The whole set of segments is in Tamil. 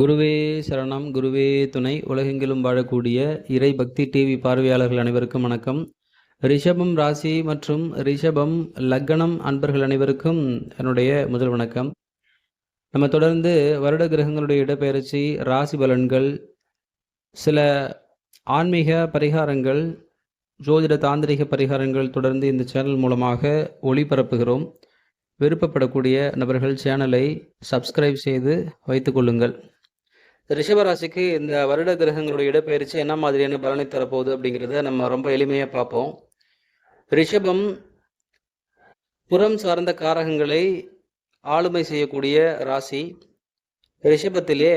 குருவே சரணம் குருவே துணை. உலகெங்கிலும் வாழக்கூடிய இறை பக்தி டிவி பார்வையாளர்கள் அனைவருக்கும் வணக்கம். ரிஷபம் ராசி மற்றும் ரிஷபம் லக்னம் அன்பர்கள் அனைவருக்கும் என்னுடைய முதல் வணக்கம். நம்ம தொடர்ந்து வருட கிரகங்களுடைய இடப்பெயர்ச்சி ராசி பலன்கள் சில ஆன்மீக பரிகாரங்கள் ஜோதிட தாந்திரிக பரிகாரங்கள் தொடர்ந்து இந்த சேனல் மூலமாக ஒளிபரப்புகிறோம். விருப்பப்படக்கூடிய நபர்கள் சேனலை சப்ஸ்கிரைப் செய்து வைத்துக்கொள்ளுங்கள் ரிஷபராசிக்கு இந்த வருட கிரகங்களுடைய இடப்பெயர்ச்சி என்ன மாதிரியான பலனை தரப்போகுது அப்படிங்கிறத நம்ம ரொம்ப எளிமையாக பார்ப்போம். ரிஷபம் புறம் சார்ந்த காரகங்களை ஆளுமை செய்யக்கூடிய ராசி. ரிஷபத்திலே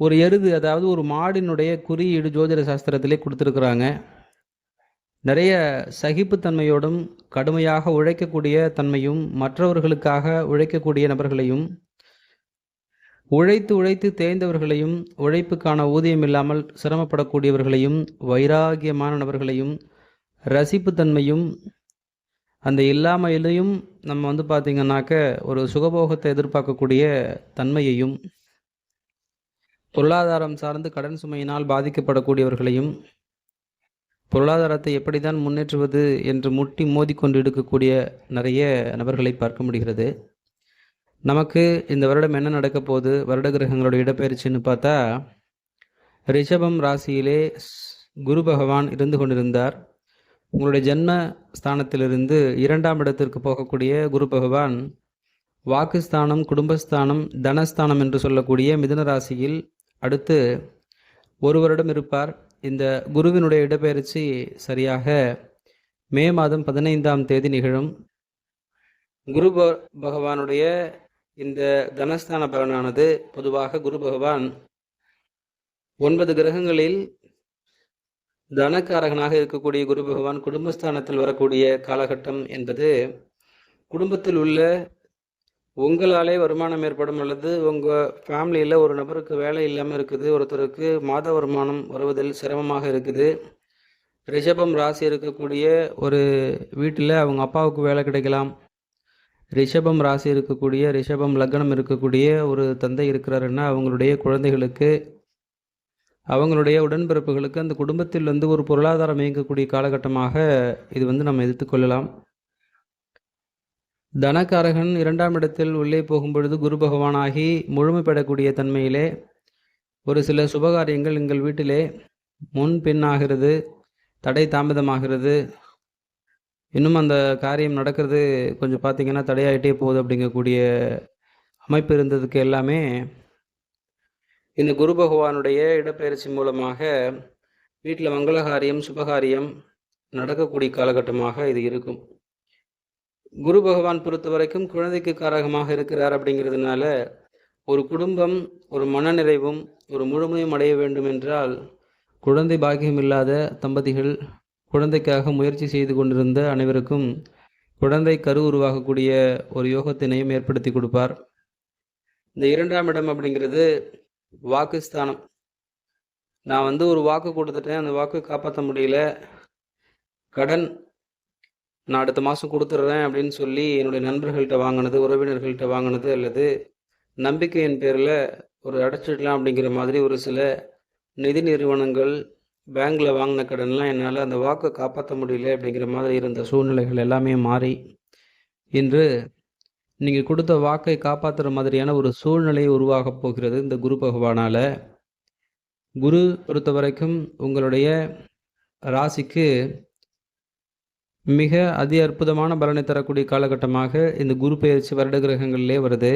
ஒரு எருது அதாவது ஒரு மாடினுடைய குறியீடு ஜோதிட சாஸ்திரத்திலே கொடுத்துருக்குறாங்க. நிறைய சகிப்புத்தன்மையோடும் கடுமையாக உழைக்கக்கூடிய தன்மையும் மற்றவர்களுக்காக உழைக்கக்கூடிய நபர்களையும் உழைத்து உழைத்து தேய்ந்தவர்களையும் உழைப்புக்கான ஊதியம் இல்லாமல் சிரமப்படக்கூடியவர்களையும் வைராகியமான நபர்களையும் ரசிப்புத்தன்மையும் அந்த இல்லாமையிலையும் நம்ம வந்து பார்த்திங்கன்னாக்க ஒரு சுகபோகத்தை எதிர்பார்க்கக்கூடிய தன்மையையும் பொருளாதாரம் சார்ந்து கடன் சுமையினால் பாதிக்கப்படக்கூடியவர்களையும் பொருளாதாரத்தை எப்படி தான் முன்னேற்றுவது என்று முட்டி மோதிக்கொண்டு எடுக்கக்கூடிய நிறைய நபர்களை பார்க்க முடிகிறது. நமக்கு இந்த வருடம் என்ன நடக்க போகுது? வருட கிரகங்களோட இடப்பெயர்ச்சின்னு பார்த்தா ரிஷபம் ராசியிலே குரு பகவான் இருந்து கொண்டிருந்தார். உங்களுடைய ஜென்ம ஸ்தானத்திலிருந்து இரண்டாம் இடத்திற்கு போகக்கூடிய குரு பகவான் வாக்குஸ்தானம் குடும்பஸ்தானம் தனஸ்தானம் என்று சொல்லக்கூடிய மிதுன ராசியில் அடுத்து ஒரு வருடம் இருப்பார். இந்த குருவினுடைய இடப்பெயர்ச்சி சரியாக மே மாதம் பதினைந்தாம் தேதி நிகழும். குரு பகவானுடைய இந்த தனஸ்தான பலனானது பொதுவாக குரு பகவான் ஒன்பது கிரகங்களில் தனக்காரகனாக இருக்கக்கூடிய குரு பகவான் குடும்பஸ்தானத்தில் வரக்கூடிய காலகட்டம் என்பது குடும்பத்தில் உள்ள உங்களாலே வருமானம் ஏற்படும் அல்லது உங்கள் ஃபேமிலியில் ஒரு நபருக்கு வேலை இல்லாமல் இருக்குது ஒருத்தருக்கு மாத வருமானம் வருவதில் சிரமமாக இருக்குது. ரிஷபம் ராசி இருக்கக்கூடிய ஒரு வீட்டில் அவங்க அப்பாவுக்கு வேலை கிடைக்கலாம். ரிஷபம் ராசி இருக்கக்கூடிய ரிஷபம் லக்னம் இருக்கக்கூடிய ஒரு தந்தை இருக்கிறாருன்னா அவங்களுடைய குழந்தைகளுக்கு அவங்களுடைய உடன்பிறப்புகளுக்கு அந்த குடும்பத்தில் வந்து ஒரு பொருளாதாரம் இயங்கக்கூடிய காலகட்டமாக இது வந்து நம்ம எடுத்துக்கொள்ளலாம் தனக்காரகன் இரண்டாம் இடத்தில் உள்ளே போகும்பொழுது குரு பகவானாகி முழுமைப்படக்கூடிய தன்மையிலே ஒரு சில சுபகாரியங்கள் எங்கள் வீட்டிலே முன் பின்னாகிறது தடை தாமதமாகிறது இன்னும் அந்த காரியம் நடக்கிறது கொஞ்சம் பார்த்திங்கன்னா தடையாகிட்டே போகுது அப்படிங்கக்கூடிய அமைப்பு இருந்ததுக்கு எல்லாமே இந்த குரு பகவானுடைய இடப்பெயர்ச்சி மூலமாக வீட்டில் மங்களகாரியம் சுபகாரியம் நடக்கக்கூடிய காலகட்டமாக இது இருக்கும். குரு பகவான் பொறுத்த வரைக்கும் குழந்தைக்கு காரகமாக இருக்கிறார் அப்படிங்கிறதுனால ஒரு குடும்பம் ஒரு மனநிறைவும் ஒரு முழுமையும் அடைய வேண்டும் என்றால் குழந்தை பாக்கியம் இல்லாத தம்பதிகள் குழந்தைக்காக முயற்சி செய்து கொண்டிருந்த அனைவருக்கும் குழந்தை கரு உருவாகக்கூடிய ஒரு யோகத்தினையும் ஏற்படுத்தி கொடுப்பார். இந்த இரண்டாம் இடம் அப்படிங்கிறது வாக்குஸ்தானம் நான் வந்து ஒரு வாக்கு கொடுத்துட்டேன். அந்த வாக்கு காப்பாற்ற முடியல. கடன் நான் அடுத்த மாதம் கொடுத்துட்றேன் அப்படின்னு சொல்லி என்னுடைய நண்பர்கள்ட்ட வாங்கினது உறவினர்கள்ட்ட வாங்கினது அல்லது நம்பிக்கையின் பேரில் ஒரு அடைச்சிடலாம் அப்படிங்கிற மாதிரி ஒரு சில நிதி நிறுவனங்கள் பேங்க்கில் வாங்கின கடன்லாம் என்னால் அந்த வாக்கை காப்பாற்ற முடியல அப்படிங்கிற மாதிரி இருந்த சூழ்நிலைகள் எல்லாமே மாறி. இன்று நீங்கள் கொடுத்த வாக்கை காப்பாற்றுற மாதிரியான ஒரு சூழ்நிலை உருவாக போகிறது இந்த குரு பகவானால். குரு பொறுத்த வரைக்கும் உங்களுடைய ராசிக்கு மிக அதி அற்புதமான பலனை தரக்கூடிய காலகட்டமாக இந்த குரு பயிற்சி வருட கிரகங்களிலே வருது.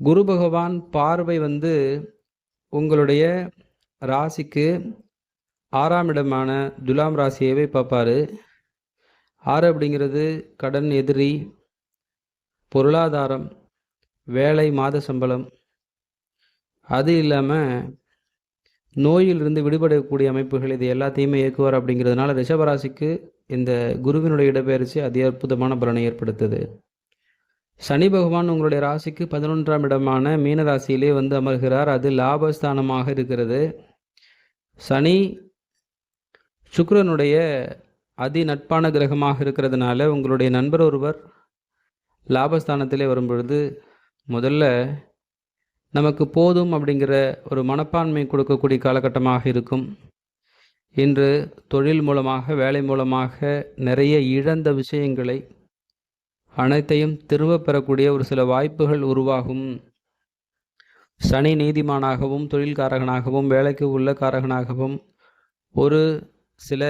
குரு பகவான் பார்வை வந்து உங்களுடைய ராசிக்கு ஆறாம் இடமான துலாம் ராசியவே பார்ப்பார். ஆறு அப்படிங்கிறது கடன் எதிரி பொருளாதாரம் வேலை மாத சம்பளம். அது இல்லாமல் நோயிலிருந்து விடுபடக்கூடிய அமைப்புகள் இது எல்லாத்தையுமே இயக்குவார் அப்படிங்கிறதுனால ரிஷபராசிக்கு இந்த குருவினுடைய இடப்பெயர்ச்சி அதி அற்புதமான பலனை ஏற்படுத்துது. சனி பகவான் உங்களுடைய ராசிக்கு பதினொன்றாம் இடமான மீன ராசியிலே வந்து அமர்கிறார். அது லாபஸ்தானமாக இருக்கிறது. சனி சுக்கரனுடைய அதி நட்பான கிரகமாக இருக்கிறதுனால உங்களுடைய நண்பர் ஒருவர் லாபஸ்தானத்திலே வரும்பொழுது முதல்ல நமக்கு போதும் அப்படிங்கிற ஒரு மனப்பான்மை கொடுக்கக்கூடிய காலகட்டமாக இருக்கும். இன்று தொழில் மூலமாக வேலை மூலமாக நிறைய இழந்த விஷயங்களை அனைத்தையும் திரும்ப பெறக்கூடிய ஒரு சில வாய்ப்புகள் உருவாகும். சனி நீதிமானாகவும் தொழில்காரகனாகவும் வேலைக்கு உள்ள காரகனாகவும் ஒரு சில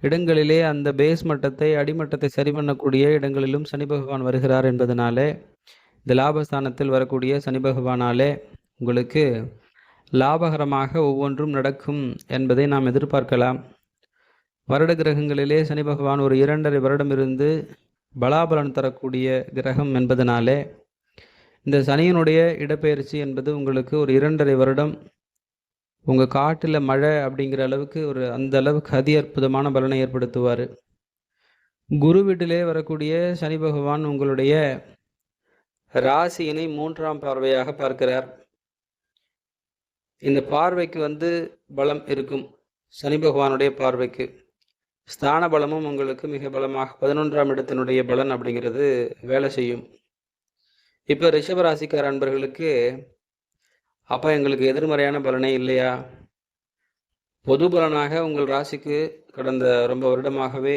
இடங்களிலே அந்த பேஸ் மட்டத்தை அடிமட்டத்தை சரி பண்ணக்கூடிய இடங்களிலும் சனி பகவான் வருகிறார் என்பதனாலே இந்த லாபஸ்தானத்தில் வரக்கூடிய சனி பகவானாலே உங்களுக்கு லாபகரமாக ஒவ்வொன்றும் நடக்கும் என்பதை நாம் எதிர்பார்க்கலாம். வருட கிரகங்களிலே சனி பகவான் ஒரு இரண்டரை வருடம் இருந்து பலாபலன் தரக்கூடிய கிரகம் என்பதனாலே இந்த சனியினுடைய இடப்பெயர்ச்சி என்பது உங்களுக்கு ஒரு இரண்டரை வருடம் உங்கள் காட்டில் மழை அப்படிங்கிற அளவுக்கு ஒரு அந்த அளவுக்கு அதி அற்புதமான பலனை ஏற்படுத்துவார். குரு வீட்டிலே வரக்கூடிய சனி பகவான் உங்களுடைய ராசியினை மூன்றாம் பார்வையாக பார்க்கிறார். இந்த பார்வைக்கு வந்து பலம் இருக்கும். சனி பகவானுடைய பார்வைக்கு ஸ்தான பலமும் உங்களுக்கு மிக பலமாக பதினொன்றாம் இடத்தினுடைய பலன் அப்படிங்கிறது வேலை செய்யும். இப்போ ரிஷபராசிக்கார அன்பர்களுக்கு அப்போ எங்களுக்கு எதிர்மறையான பலனே இல்லையா? பொது பலனாக உங்கள் ராசிக்கு கடந்த ரொம்ப வருடமாகவே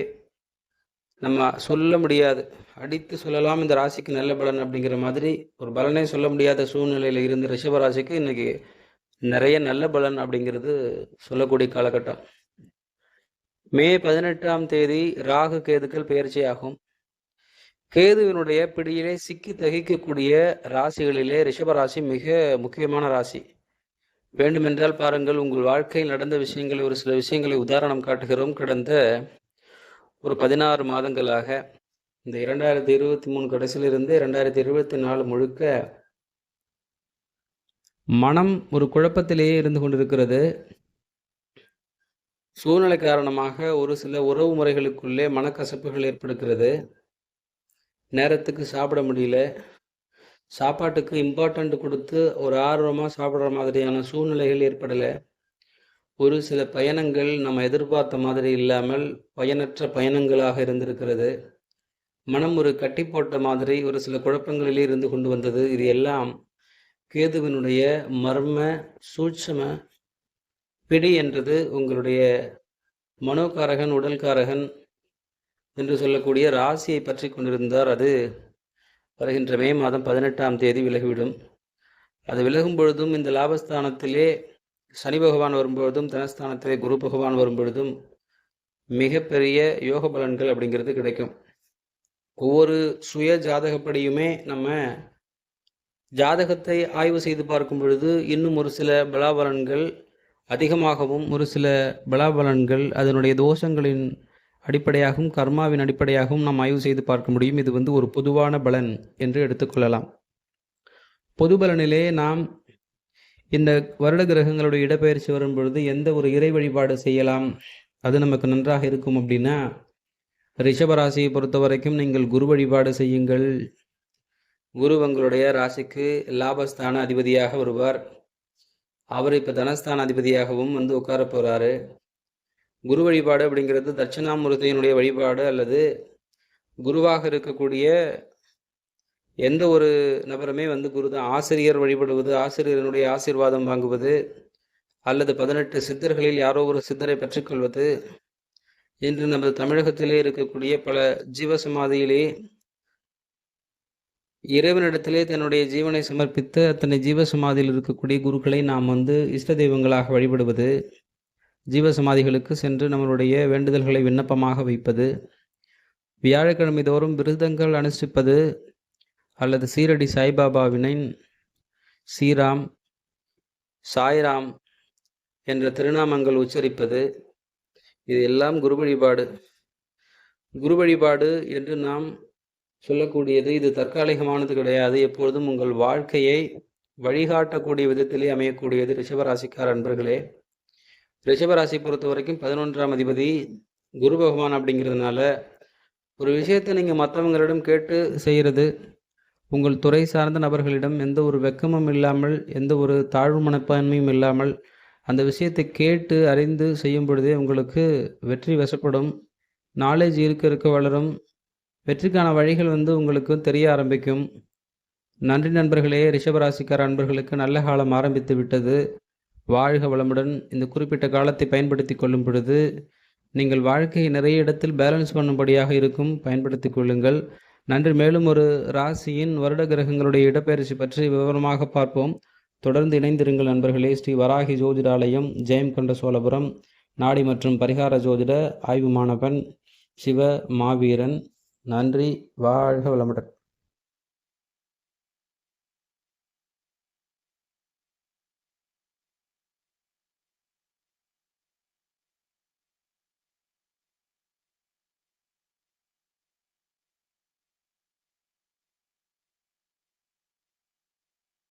நம்ம சொல்ல முடியாது. அடித்து சொல்லலாம் இந்த ராசிக்கு நல்ல பலன் அப்படிங்கிற மாதிரி ஒரு பலனே சொல்ல முடியாத சூழ்நிலையில் இருந்த ரிஷபராசிக்கு இன்னைக்கு நிறைய நல்ல பலன் அப்படிங்கிறது சொல்லக்கூடிய காலகட்டம். மே பதினெட்டாம் தேதி ராகு கேதுக்கள் பயிற்சியாகும். கேதுவினுடைய பிடியிலே சிக்கி தகிக்கக்கூடிய ராசிகளிலே ரிஷபராசி மிக முக்கியமான ராசி. வேண்டுமென்றால் பாருங்கள் உங்கள் வாழ்க்கையில் நடந்த விஷயங்களை ஒரு சில விஷயங்களை உதாரணம் காட்டுகிறோம். கடந்த ஒரு பதினாறு மாதங்களாக இந்த இரண்டாயிரத்தி இருபத்தி மூணு கடைசியிலிருந்து இரண்டாயிரத்தி இருபத்தி நாலு முழுக்க மனம் ஒரு குழப்பத்திலேயே இருந்து கொண்டிருக்கிறது. சூழ்நிலை காரணமாக ஒரு சில உறவு முறைகளுக்குள்ளே மனக்கசப்புகள் ஏற்படுகிறது. நேரத்துக்கு சாப்பிட முடியல. சாப்பாட்டுக்கு இம்பார்ட்டண்ட் கொடுத்து ஒரு ஆர்வமாக சாப்பிட்ற மாதிரியான சூழ்நிலைகள் ஏற்படலை. ஒரு சில பயணங்கள் நம்ம எதிர்பார்த்த மாதிரி இல்லாமல் பயனற்ற பயணங்களாக இருந்திருக்கிறது. மனம் ஒரு கட்டி போட்ட மாதிரி ஒரு சில குழப்பங்களிலே இருந்து கொண்டு வந்தது. இது எல்லாம் கேதுவினுடைய மர்ம சூட்சம பிடி என்றது உங்களுடைய மனோகாரகன் உடல்காரகன் என்று சொல்லக்கூடிய ராசியை பற்றி கொண்டிருந்தார். அது வருகின்ற மே மாதம் பதினெட்டாம் தேதி விலகிவிடும். அது விலகும் பொழுதும் இந்த லாபஸ்தானத்திலே சனி பகவான் வரும்பொழுதும் தனஸ்தானத்திலே குரு பகவான் வரும்பொழுதும் மிகப்பெரிய யோக பலன்கள் அப்படிங்கிறது கிடைக்கும். ஒவ்வொரு சுய ஜாதகப்படியுமே நம்ம ஜாதகத்தை ஆய்வு செய்து பார்க்கும் பொழுது இன்னும் ஒரு சில பலாபலன்கள் அதிகமாகவும் ஒரு சில பலாபலன்கள் அதனுடைய தோஷங்களின் அடிப்படையாகவும் கர்மாவின் அடிப்படையாகவும் நாம் ஆய்வு செய்து பார்க்க முடியும். இது வந்து ஒரு பொதுவான பலன் என்று எடுத்துக்கொள்ளலாம் பொது பலனிலே நாம் இந்த வருட கிரகங்களுடைய இடப்பெயர்ச்சி வரும் பொழுது எந்த ஒரு இறை வழிபாடு செய்யலாம் அது நமக்கு நன்றாக இருக்கும் அப்படின்னா ரிஷபராசியை பொறுத்த வரைக்கும் நீங்கள் குரு வழிபாடு செய்யுங்கள். குரு உங்களுடைய ராசிக்கு லாபஸ்தான அதிபதியாக வருவார். அவர் இப்போ தனஸ்தான அதிபதியாகவும் வந்து உட்கார போகிறாரு குரு வழிபாடு அப்படிங்கிறது தட்சிணாமூர்த்தியினுடைய வழிபாடு அல்லது குருவாக இருக்கக்கூடிய எந்த ஒரு நபருமே வந்து குரு தான். ஆசிரியர் வழிபடுவது ஆசிரியரனுடைய ஆசீர்வாதம் வாங்குவது அல்லது பதினெட்டு சித்தர்களில் யாரோ ஒரு சித்தரை பெற்றுக்கொள்வது இன்று நமது தமிழகத்திலே இருக்கக்கூடிய பல ஜீவசமாதியிலே இறைவனிடத்திலே தன்னுடைய ஜீவனை சமர்ப்பித்து அத்தனை ஜீவசமாதியில் இருக்கக்கூடிய குருக்களை நாம் வந்து இஷ்ட தெய்வங்களாக வழிபடுவது ஜீவசமாதிகளுக்கு சென்று நம்மளுடைய வேண்டுதல்களை விண்ணப்பமாக வைப்பது வியாழக்கிழமை தோறும் விருதங்கள் அனுஷ்டிப்பது அல்லது சீரடி சாய்பாபாவினை ஸ்ரீராம் சாய்ராம் என்ற திருநாமங்கள் உச்சரிப்பது. இது எல்லாம் குரு வழிபாடு. குரு வழிபாடு என்று நாம் சொல்லக்கூடியது இது தற்காலிகமானது கிடையாது. எப்பொழுதும் உங்கள் வாழ்க்கையை வழிகாட்டக்கூடிய விதத்திலே அமையக்கூடியது ரிஷபராசிக்கார் அன்பர்களே. ரிஷபராசி பொறுத்த வரைக்கும் பதினொன்றாம் அதிபதி குரு பகவான் அப்படிங்கிறதுனால ஒரு விஷயத்தை நீங்கள் மற்றவங்களிடம் கேட்டு செய்கிறது உங்கள் துறை சார்ந்த நபர்களிடம் எந்த ஒரு வெக்கமும் இல்லாமல் எந்த ஒரு தாழ்வு மனப்பான்மையும் இல்லாமல் அந்த விஷயத்தை கேட்டு அறிந்து செய்யும் பொழுதே உங்களுக்கு வெற்றி வசப்படும். நாலேஜ் இருக்க இருக்க வளரும். வெற்றிக்கான வழிகள் வந்து உங்களுக்கு தெரிய ஆரம்பிக்கும். நன்றி நண்பர்களே ரிஷபராசிக்கார அன்பர்களுக்கு நல்ல காலம் ஆரம்பித்து விட்டது. வாழ்க வளமுடன். இந்த குறிப்பிட்ட காலத்தை பயன்படுத்தி கொள்ளும் பொழுது நீங்கள் வாழ்க்கையை நிறைய இடத்தில் பேலன்ஸ் பண்ணும்படியாக இருக்கும். பயன்படுத்தி கொள்ளுங்கள். நன்றி மேலும் ஒரு ராசியின் வருட கிரகங்களுடைய இடப்பெயர்ச்சி பற்றி விவரமாக பார்ப்போம். தொடர்ந்து இணைந்திருங்கள் நண்பர்களே. ஸ்ரீ வராகி ஜோதிடாலயம் ஜெயம் கொண்ட சோழபுரம் நாடி மற்றும் பரிகார ஜோதிட ஆய்வு மாணவன் சிவ மாவீரன். நன்றி. வாழ்க வளமுடன்.